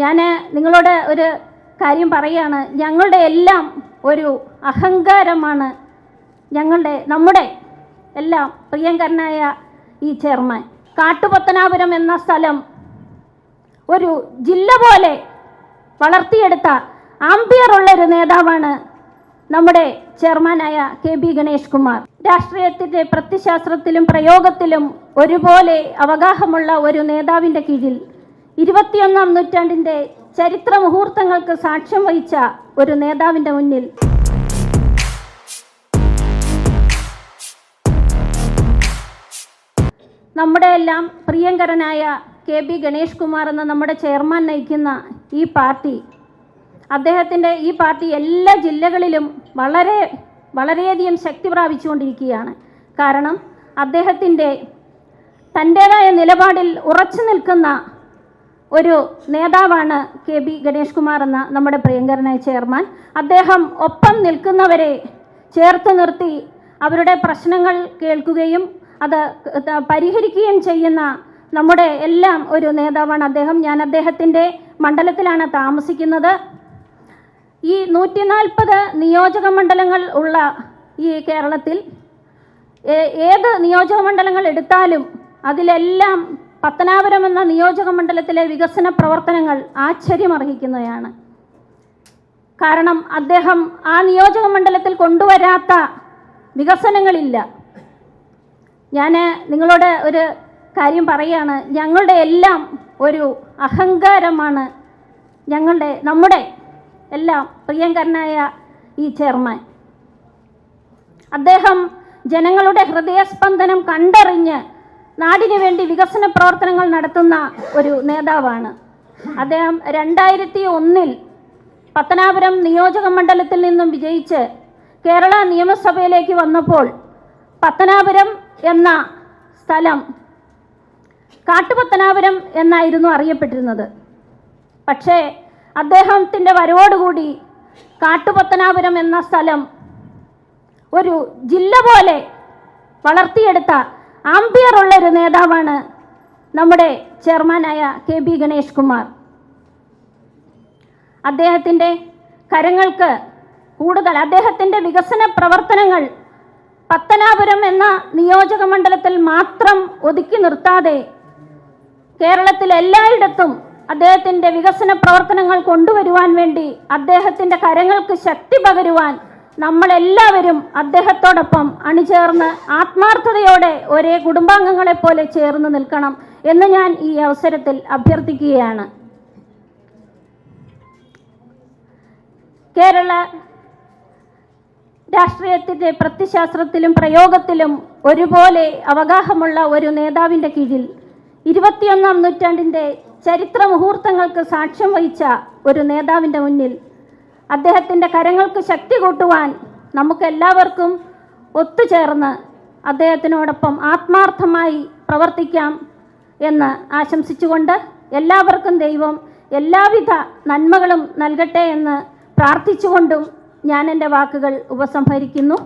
ഞാൻ നിങ്ങളോട് ഒരു കാര്യം പറയുകയാണ് ഞങ്ങളുടെ എല്ലാം ഒരു അഹങ്കാരമാണ്. ഞങ്ങളുടെ നമ്മുടെ എല്ലാം പ്രിയങ്കരനായ ഈ ചെയർമാൻ. കാട്ടുപത്തനാപുരം എന്ന സ്ഥലം ഒരു ജില്ല പോലെ വളർത്തിയെടുത്ത ഉള്ള ഒരു നേതാവാണ് നമ്മുടെ ചെയർമാനായ കെ ബി ഗണേഷ് കുമാർ. രാഷ്ട്രീയത്തിന്റെ പ്രത്യശാസ്ത്രത്തിലും പ്രയോഗത്തിലും ഒരുപോലെ അവഗാഹമുള്ള ഒരു നേതാവിന്റെ കീഴിൽ ഇരുപത്തിയൊന്നാം നൂറ്റാണ്ടിന്റെ ചരിത്ര മുഹൂർത്തങ്ങൾക്ക് സാക്ഷ്യം വഹിച്ച ഒരു നേതാവിന്റെ മുന്നിൽ. നമ്മുടെ എല്ലാം പ്രിയങ്കരനായ കെ ബി ഗണേഷ് കുമാർ എന്ന നമ്മുടെ ചെയർമാൻ നയിക്കുന്ന ഈ പാർട്ടി അദ്ദേഹത്തിന്റെ ഈ പാർട്ടി എല്ലാ ജില്ലകളിലും വളരെ വളരെയധികം ശക്തി പ്രാപിച്ചുകൊണ്ടിരിക്കുകയാണ്. കാരണം അദ്ദേഹത്തിന്റെ തന്റേതായ നിലപാടിൽ ഉറച്ചു നിൽക്കുന്ന ഒരു നേതാവാണ് കെ ബി ഗണേഷ് കുമാർ എന്ന നമ്മുടെ പ്രിയങ്കരനായ ചെയർമാൻ. അദ്ദേഹം ഒപ്പം നിൽക്കുന്നവരെ ചേർത്ത് നിർത്തി അവരുടെ പ്രശ്നങ്ങൾ കേൾക്കുകയും അത് പരിഹരിക്കുകയും ചെയ്യുന്ന നമ്മുടെ എല്ലാം ഒരു നേതാവാണ് അദ്ദേഹം. ഞാൻ അദ്ദേഹത്തിന്റെ മണ്ഡലത്തിലാണ് താമസിക്കുന്നത്. ഈ നൂറ്റി നാൽപ്പത് നിയോജക മണ്ഡലങ്ങൾ ഉള്ള ഈ കേരളത്തിൽ ഏത് നിയോജക മണ്ഡലങ്ങൾ എടുത്താലും അതിലെല്ലാം പത്തനാപുരം എന്ന നിയോജക മണ്ഡലത്തിലെ വികസന പ്രവർത്തനങ്ങൾ ആശ്ചര്യമർഹിക്കുന്നതാണ്. കാരണം അദ്ദേഹം ആ നിയോജക മണ്ഡലത്തിൽ കൊണ്ടുവരാത്ത വികസനങ്ങളില്ല. ഞാൻ നിങ്ങളോട് ഒരു കാര്യം പറയുകയാണ് ഞങ്ങളുടെ എല്ലാം ഒരു അഹങ്കാരമാണ്. ഞങ്ങളുടെ നമ്മുടെ എല്ലാം പ്രിയങ്കരനായ ഈ ചെയർമാൻ. അദ്ദേഹം ജനങ്ങളുടെ ഹൃദയസ്പന്ദനം കണ്ടറിഞ്ഞ് നാടിനു വേണ്ടി വികസന പ്രവർത്തനങ്ങൾ നടത്തുന്ന ഒരു നേതാവാണ്. അദ്ദേഹം രണ്ടായിരത്തി ഒന്നിൽ പത്തനാപുരം നിയോജക മണ്ഡലത്തിൽ നിന്നും വിജയിച്ച് കേരള നിയമസഭയിലേക്ക് വന്നപ്പോൾ പത്തനാപുരം എന്ന സ്ഥലം കാട്ടുപത്തനാപുരം എന്നായിരുന്നു അറിയപ്പെട്ടിരുന്നത്. പക്ഷേ അദ്ദേഹത്തിന്റെ വരവോടുകൂടി കാട്ടുപത്തനാപുരം എന്ന സ്ഥലം ഒരു ജില്ല പോലെ വളർത്തിയെടുത്ത ആംബിയർ ഉള്ള ഒരു നേതാവാണ് നമ്മുടെ ചെയർമാനായ കെ ബി ഗണേഷ് കുമാർ. അദ്ദേഹത്തിന്റെ കരങ്ങൾക്ക് കൂടുതൽ അദ്ദേഹത്തിന്റെ വികസന പ്രവർത്തനങ്ങൾ പത്തനാപുരം എന്ന നിയോജക മണ്ഡലത്തിൽ മാത്രം ഒതുക്കി നിർത്താതെ കേരളത്തിൽ എല്ലായിടത്തും അദ്ദേഹത്തിന്റെ വികസന പ്രവർത്തനങ്ങൾ കൊണ്ടുവരുവാൻ വേണ്ടി അദ്ദേഹത്തിന്റെ കരങ്ങൾക്ക് ശക്തി പകരുവാൻ നമ്മളെല്ലാവരും അദ്ദേഹത്തോടൊപ്പം അണിചേർന്ന് ആത്മാർത്ഥതയോടെ ഒരേ കുടുംബാംഗങ്ങളെ പോലെ ചേർന്ന് നിൽക്കണം എന്ന് ഞാൻ ഈ അവസരത്തിൽ അഭ്യർത്ഥിക്കുകയാണ്. കേരള രാഷ്ട്രീയത്തിന്റെ പ്രത്യശാസ്ത്രത്തിലും പ്രയോഗത്തിലും ഒരുപോലെ അവഗാഹമുള്ള ഒരു നേതാവിന്റെ കീഴിൽ ഇരുപത്തിയൊന്നാം നൂറ്റാണ്ടിന്റെ ചരിത്ര മുഹൂർത്തങ്ങൾക്ക് സാക്ഷ്യം വഹിച്ച ഒരു നേതാവിന്റെ മുന്നിൽ അദ്ദേഹത്തിന്റെ കരങ്ങൾക്ക് ശക്തി കൂട്ടുവാൻ നമുക്കെല്ലാവർക്കും ഒത്തുചേർന്ന് അദ്ദേഹത്തിനോടൊപ്പം ആത്മാർത്ഥമായി പ്രവർത്തിക്കാം എന്ന് ആശംസിച്ചുകൊണ്ട് എല്ലാവർക്കും ദൈവം എല്ലാവിധ നന്മകളും നൽകട്ടെ എന്ന് പ്രാർത്ഥിച്ചുകൊണ്ടും ഞാൻ എന്റെ വാക്കുകൾ ഉപസംഹരിക്കുന്നു.